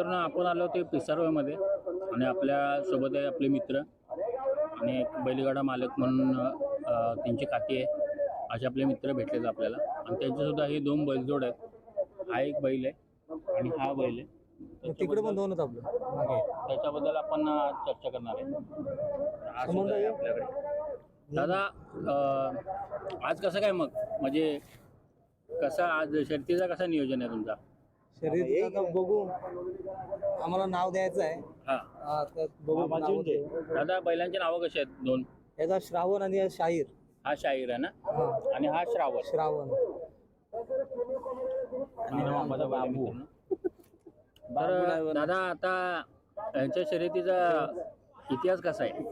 मित्रांनो आपण आलो ते पिसारवामध्ये आणि आपल्यासोबत आहे आपले मित्र आणि एक बैलगाडा मालक म्हणून त्यांची खाती आहे. असे आपले मित्र भेटलेत आपल्याला. आणि त्यांच्यासुद्धा हे दोन बैलजोड आहेत. हा एक बैल आहे आणि हा बैल आहे. तिकडे पण दोनच आपलं. त्याच्याबद्दल आपण आज चर्चा करणार आहे. सुद्धा आहे? आपल्याकडे. दादा अ, आज कसं काय मग? म्हणजे कसा आज शर्तीचा कसा नियोजन आहे तुमचा? शरीर आता बघू. आम्हाला नाव द्यायचं आहे. हा. हा, तर बघू नाव देऊ. दादा बैलांची नावं कशी आहेत दोन? याचा श्रावण आणि शाहीर. हा शाहीर आहे ना? हा. आणि हा श्रावण. श्रावण. आणि हा माझा बाबू. तर दादा आता यांच्या शर्यतीचा इतिहास कसा आहे?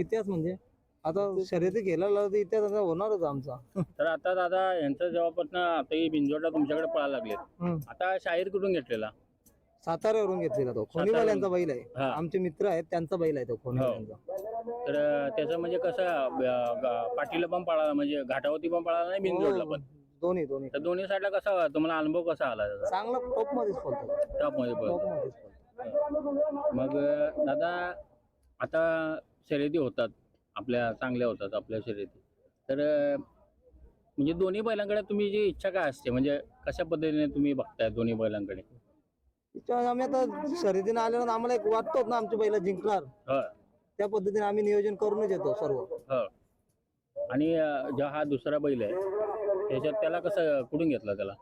इतिहास म्हणजे? आता शर्यती गेला तर इतिहास आता होणारच आमचा. तर आता दादा यांचं जेव्हापासून आता ही बिंजोडला तुमच्याकडे पळायला लागलेत. आता शाहीर कुठून घेतलेला? साताऱ्यावरून घेतलेला तो. खोनीवाल्यांचा बैल आहे. हा. आमचे मित्र आहेत त्यांचा बैल आहे तो खोनीवाल्यांचा. तर अं, त्याचं म्हणजे कसं अं, गा- पाठीला पण पळाला म्हणजे घाटावरती पण पळाला नाही बिंजोडला पण? दोन्ही दोन्ही. तर दोन्ही साईडला कसा तुम्हाला अनुभव कसा आला त्याचा चांगला टॉप मध्येच टॉपमध्ये पण टॉप मध्येच बोलतो मग अं, दादा आता शर्यती होतात. आपल्या चांगल्या होतात आपल्या शर्यती. तर म्हणजे दोन्ही बैलांकडे तुम्ही जी इच्छा काय असते? म्हणजे कशा पद्धतीने तुम्ही बघताय दोन्ही बैलांकडे? त्याच्यामुळे आम्ही आता शर्यतीने आल्यानंतर आम्हाला एक वाटतोच ना आमची बैल जिंकणार. ह. त्या पद्धतीने आम्ही नियोजन करूनच येतो सर्व. ह. आणि अं, जेव्हा हा दुसरा बैल आहे त्याच्यात त्याला कसं कुठून घेतला त्याला?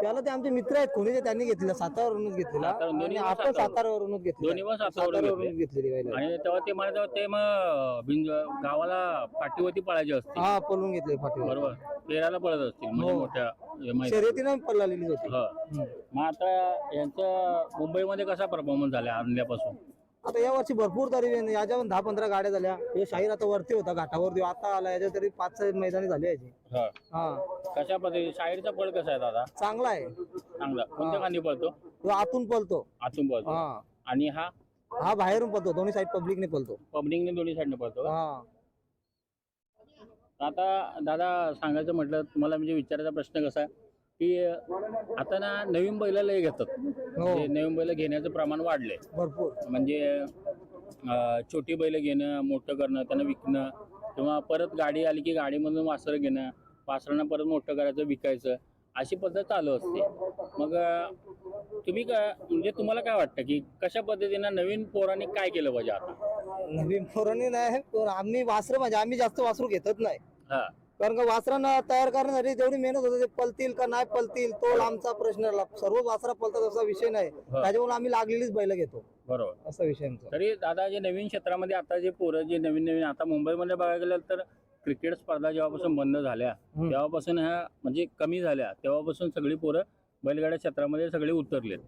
त्याला ते आमचे मित्र आहेत कोणीचे त्यांनी घेतलेला सातारावरूनच घेतलेला. सातारा- दोन्ही आणि पण आपण सातारा- सातारावरूनच दोन्ही पण सातारावरून सातारावरूनच घेतलेली बैल आणि तेव्हा ते मला तेव्हा ते मग बिंज गावाला पाठीवरती पळायचे असते हा पळून घेतले फाटीवर बरोबर. तेराला पळत असतील म्हणजे हो. मोठ्या मैदानात. शर्यतीने पळालेली होती. ह. मग आता यांचा मुंबईमध्ये कसा परफॉर्मन्स झाला आणल्यापासून आता या वर्षी भरपूर तरी याच्या पण दहा पंधरा गाड्या झाल्या. हे शाहीर आता वरती होता घाटावरती. आता आला याच्या तरी पाच सहा मैदानी झाले याची. ह. कशा पद्धती शाहीरचा पळ कसा आहे दादा? चांगला आहे. चांगला. कोणत्या खांदी पळतो? तो आतून पळतो. आतून पळतो. हा. आणि हा? हा बाहेरून पळतो दोन्ही साईड पब्लिकने पळतो. पब्लिकने दोन्ही साईडने पळतो? हा. आता दादा सांगायचं म्हटलं तुम्हाला म्हणजे विचारायचा प्रश्न कसा आहे? की आता ना नवीन बैलाला हे घेतात. म्हणजे नवीन बैल घेण्याचं प्रमाण वाढलंय. भरपूर. म्हणजे अं, छोटी बैल घेणं मोठं करणं त्यांना विकणं किंवा परत गाडी आली की गाडीमधून वासरं घेणं वासरांना परत मोठं करायचं विकायचं अशी पद्धत चालू असते. मग अं, तुम्ही काय म्हणजे तुम्हाला काय वाटतं की कशा पद्धतीनं नवीन पोरांनी काय केलं पाहिजे आता? नवीन पोरांनी नाही पण आम्ही वासरं म्हणजे आम्ही जास्त वासरू घेतच नाही. हा. कारण का वासरांना तयार करण्यासाठी जेवढी मेहनत होते ते पलतील का नाही पलतील तो आमचा प्रश्न. सर्व वासरा पलतात असा विषय नाही. त्याच्यामुळे आम्ही लागलेलीच बैल घेतो. बरोबर. असा विषय आमचा. तरी दादा जे नवीन क्षेत्रामध्ये आता जे पोरं जे नवीन नवीन आता मुंबईमध्ये बघायला गेलं तर क्रिकेट स्पर्धा जेव्हापासून बंद झाल्या तेव्हापासून ह्या म्हणजे कमी झाल्या. तेव्हापासून सगळी पोरं बैलगाड्या क्षेत्रामध्ये सगळे उतरलेत.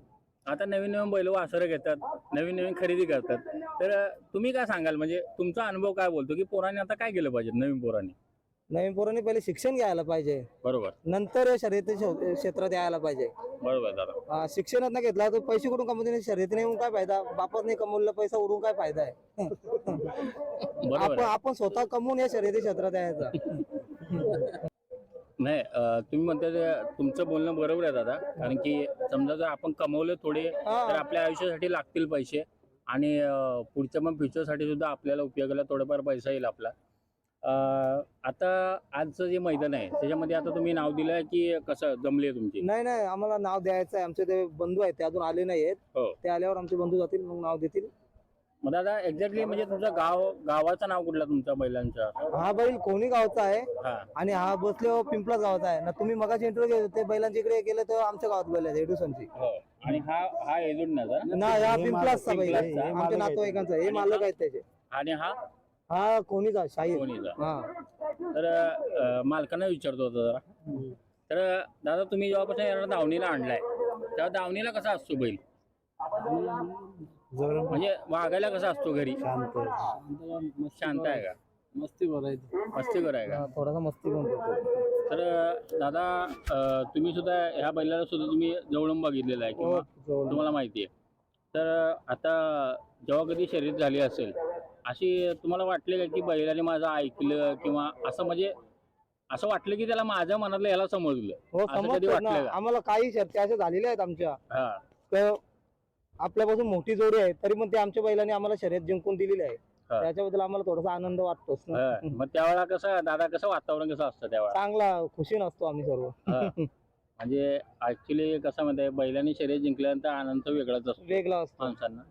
आता नवीन नवीन बैल वासरं घेतात नवीन नवीन खरेदी करतात. तर तुम्ही काय सांगाल? म्हणजे तुमचा अनुभव काय बोलतो? की पोरांनी आता काय केलं पाहिजे नवीन पोरांनी? नवीन पोरांनी पहिले शिक्षण घ्यायला पाहिजे. बरोबर. नंतर शर्यती शे- क्षेत्रात यायला पाहिजे. बरोबर दादा. हा, शिक्षणात नाही घेतला तर पैसे कुठून कमवते शर्यतीने येऊन काय फायदा? बापात नाही कमवलेला पैसा उडून काय फायदा आहे? बरोबर आपण आहे. आपण स्वतः कमवून या शर्यती क्षेत्रात यायचा. नाही अं, तुम्ही म्हणता ते तुमचं बोलणं बरोबर आहे दादा. कारण की समजा जर आपण कमवले थोडे तर आपल्या आयुष्यासाठी लागतील पैसे. आणि अं, पुढच्या मग फ्युचरसाठी सुद्धा आपल्याला उपयोगाला थोडाफार पैसा येईल आपला. आता आजचं जे मैदान आहे त्याच्यामध्ये आता तुम्ही नाव दिलं की कसं जमले तुमची? नाही नाही आम्हाला नाव द्यायचं आहे. आमचे ते बंधू आहेत ते अजून आले नाही आहेत हो. ते आल्यावर आमचे बंधू जातील मग नाव देतील. मग दादा एक्झॅक्टली म्हणजे तुमचं गाव गावाचं नाव कुठलं तुमच्या बैलांच्या हा बैल कोणी गावचा आहे हा. आणि हा बसले पिंपळाच गावचा आहे. ना तुम्ही मगाशी इंटरव्ह्यू घेत होते बैलांच्या इकडे गेले तर आमच्या गावात बैल आहेत एडुसनची. हो. आणि हा हा एजुडण्याचा ना? हा पिंपळाचा बैल आहे. आमच्या नातेवाईकांचा हे मालक आहेत त्याचे. आणि हा? हा कोणीचा शाहीर. कोणीचा हा. तर अं, मालकांना विचारतो होतो जरा. तर दादा तुम्ही जेव्हापासून याला दावणीला आणलाय तेव्हा दावणीला कसा असतो बैल? म्हणजे वागायला कसा असतो घरी? शांत. आहे का? मस्ती बोलायची मस्तीकर आहे का? थोडासा मस्ती पण करतो. तर अं, दादा अं, तुम्ही सुद्धा ह्या बैलाला सुद्धा तुम्ही जवळून बघितलेलं आहे किंवा जवळून. तुम्हाला माहिती आहे. तर आता जेव्हा कधी शर्यत झाली असेल अशी तुम्हाला वाटले का की बैलाने माझं ऐकलं किंवा असं म्हणजे असं वाटलं की त्याला माझ्या मनातलं याला समजलं? हो असं कधी समजतात वाटलं ना का? आम्हाला काही शर्ती अशा झालेल्या आहेत आमच्या. हा. तर आपल्यापासून मोठी जोडी आहे तरी पण ते आमच्या बैलांनी आम्हाला शर्यत जिंकून दिलेली आहे. हा. त्याच्याबद्दल आम्हाला थोडासा आनंद वाटतोच ना. हा. मग त्यावेळेला कसं दादा कसं वातावरण कसं असतं त्यावेळेला? चांगला खुशी नसतो आम्ही सर्व. हा. म्हणजे ऍक्च्युली कसं आहे बैलांनी शर्यत जिंकल्यानंतर आनंद वेगळाच असतो. वेगळा असतो. माणसांना.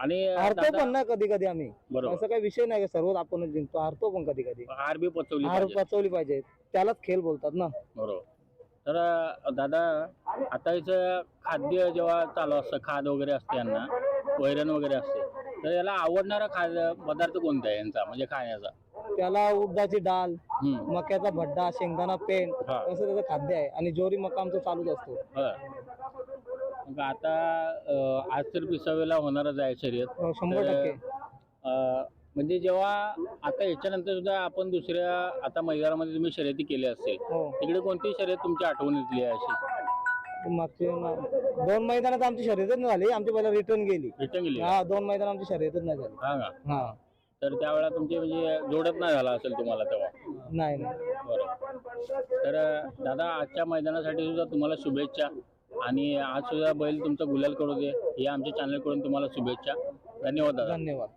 आणि हारतो दादा- पण ना कधी कधी आम्ही. बरोबर. असं काही विषय नाही सर्वच आपणच जिंकतो. हारतो पण कधी कधी हार बी पचवली हार पाहिजे. पचवली पाहिजे. त्यालाच खेळ बोलतात ना. बरोबर. तर अं, दादा आता इथं खाद्य जेव्हा चालू असतं खाद वगैरे असते यांना वैरण वगैरे असते तर याला आवडणारा खाद्य पदार्थ कोणता आहे यांचा म्हणजे खाण्याचा? त्याला उडदाची डाल हम्म. मक्याचा भड्डा शेंगदाणा पेन हा. असं त्याचं खाद्य आहे. आणि जोरी मका आमचं चालूच असतो. हा. मग आता अं, आज तर पिसावेला होणारच आहे शर्यत. हो, शंभर तर- टक्के. अं, म्हणजे जेव्हा आता याच्यानंतर सुद्धा आपण दुसऱ्या आता मैदानामध्ये तुम्ही शर्यती केल्या असतील हो. तिकडे कोणती शर्यत तुमच्या आठवणीतली आहे अशी? मागचे ना- दोन मैदानात आमची शर्यतच नाही झाली. आमची पहिला रिटर्न गेली. रिटर्न गेली. हा दोन मैदान आमची शर्यतच नाही झाली. हा का? हा. तर त्यावेळेला तुमचे म्हणजे जोडत नाही झाला असेल तुम्हाला तेव्हा? नाही नाही. बरोबर तर अं, दादा आजच्या मैदानासाठी सुद्धा तुम्हाला शुभेच्छा. आणि आज सुद्धा बैल तुमचा गुलाल करू दे. या आमच्या चॅनलकडून तुम्हाला शुभेच्छा. धन्यवाद दादा. धन्यवाद.